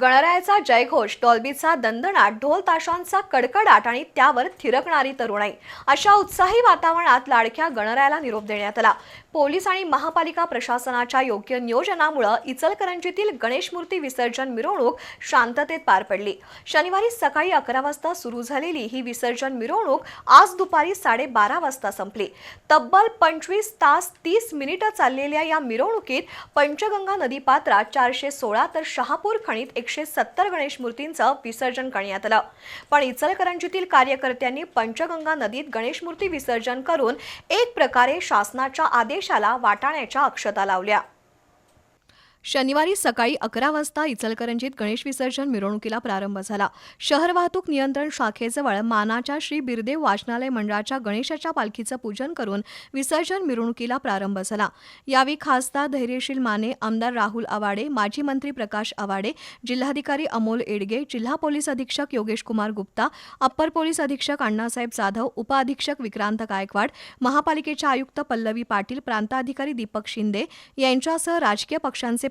गणरायाचा जयघोष डॉल्बीचा दंदनाट ढोल ताशांचा कडकडाट आणि त्यावर थिरकणारी तरुणाई. अशा उत्साही वातावरणात लाडक्या गणरायाला निरोप देण्यात आला. पोलीस आणि महापालिका प्रशासनाच्या योग्य नियोजनामुळे इचलकरंजीतील गणेश मूर्ती विसर्जन मिरवणूक शांततेत पार पडली. शनिवारी सकाळी अकरा वाजता सुरू झालेली ही विसर्जन मिरवणूक आज दुपारी साडेबारा वाजता संपली. तब्बल पंचवीस तास तीस मिनिटं चाललेल्या या मिरवणुकीत पंचगंगा नदीपात्रात चारशे सोळा तर शहापूर खणीत एकशे सत्तर गणेश मूर्तींचं विसर्जन करण्यात आलं. पण इचलकरंजीतील कार्यकर्त्यांनी पंचगंगा नदीत गणेश मूर्ती विसर्जन करून एक प्रकारे शासनाच्या आदेशाला वाटाण्याच्या अक्षता लावल्या. शनिवारी सकाळी अकरा वाजता इचलकरंजीत गणेश विसर्जन मिरवणुकीला प्रारंभ झाला. शहर वाहतूक नियंत्रण शाखेजवळ मानाच्या श्री बिरदेव वाचनालय मंडळाच्या गणेशाच्या पालखीचं पूजन करून विसर्जन मिरवणुकीला प्रारंभ झाला. यावेळी खासदार धैर्यशील माने आमदार राहुल आवाडे माजी मंत्री प्रकाश आवाडे जिल्हाधिकारी अमोल एडगे जिल्हा पोलीस अधीक्षक योगेश कुमार गुप्ता अप्पर पोलीस अधीक्षक अण्णासाहेब जाधव उपअधीक्षक विक्रांत गायकवाड महापालिकेच्या आयुक्त पल्लवी पाटील प्रांताधिकारी दीपक शिंदे यांच्यासह राजकीय पक्षांचे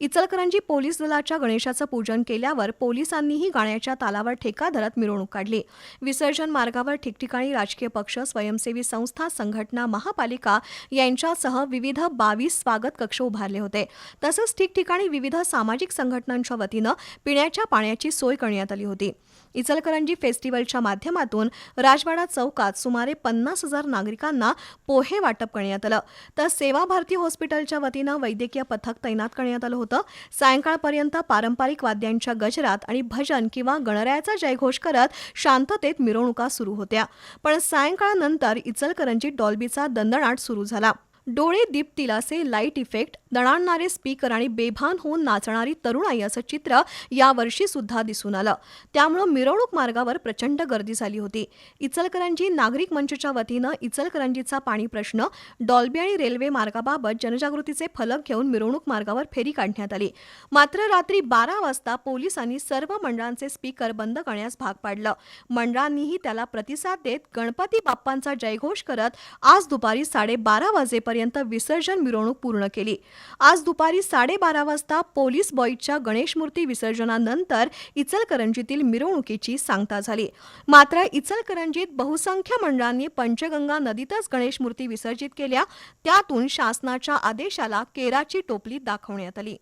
इचलकरंजी पोलीस दलाच्या गणेशाचं पूजन केल्यावर पोलिसांनीही गाण्याच्या तालावर ठेका धरत मिरवणूक काढली. विसर्जन मार्गावर ठिकठिकाणी राजकीय पक्ष स्वयंसेवी संस्था संघटना महापालिका यांच्यासह विविध बावीस स्वागत कक्ष उभारले होते. तसंच ठिकठिकाणी विविध सामाजिक संघटनांच्या वतीनं पिण्याच्या पाण्याची सोय करण्यात आली होती. इचलकरंजी फेस्टिवलच्या माध्यमातून राजवाडा चौकात सुमारे पन्नास हजार नागरिकांना पोहे वाटप करण्यात आलं. तर सेवा भारती हॉस्पिटलच्या वतीनं वैद्यकीय पथक तैनात करण्यात आलं होतं. सायंकाळपर्यंत पारंपरिक वाद्यांच्या गजरात आणि भजन किंवा गणरायाचा जयघोष करत शांततेत मिरवणुका सुरू होत्या. पण सायंकाळनंतर इचलकरंजीत डॉल्बीचा दंदणाट सुरू झाला. डोळे दीप्तील असे लाइट इफेक्ट दणाणणारे स्पीकर आणि बेभान होऊन नाचणारी तरुणाई असं चित्र यावर्षी सुद्धा दिसून आलं. त्यामुळं मिरवणूक मार्गावर प्रचंड गर्दी झाली होती. इचलकरंजी नागरिक मंचच्या वतीनं इचलकरंजीचा पाणी प्रश्न डॉल्बी आणि रेल्वे मार्गाबाबत जनजागृतीचे फलक घेऊन मिरवणूक मार्गावर फेरी काढण्यात आली. मात्र रात्री बारा वाजता पोलिसांनी सर्व मंडळांचे स्पीकर बंद करण्यास भाग पाडलं. मंडळांनीही त्याला प्रतिसाद देत गणपती बाप्पांचा जयघोष करत आज दुपारी साडेबारा वाजेपर्यंत पर्यंत विसर्जन मिरवणूक पूर्ण केली. आज दुपारी साडेबारा वाजता पोलीस बॉईजच्या गणेशमूर्ती विसर्जनानंतर इचलकरंजीतील मिरवणुकीची सांगता झाली. मात्र इचलकरंजीत बहुसंख्य मंडळांनी पंचगंगा नदीतच गणेशमूर्ती विसर्जित केल्या त्यातून शासनाच्या आदेशाला केराची टोपली दाखवण्यात आली.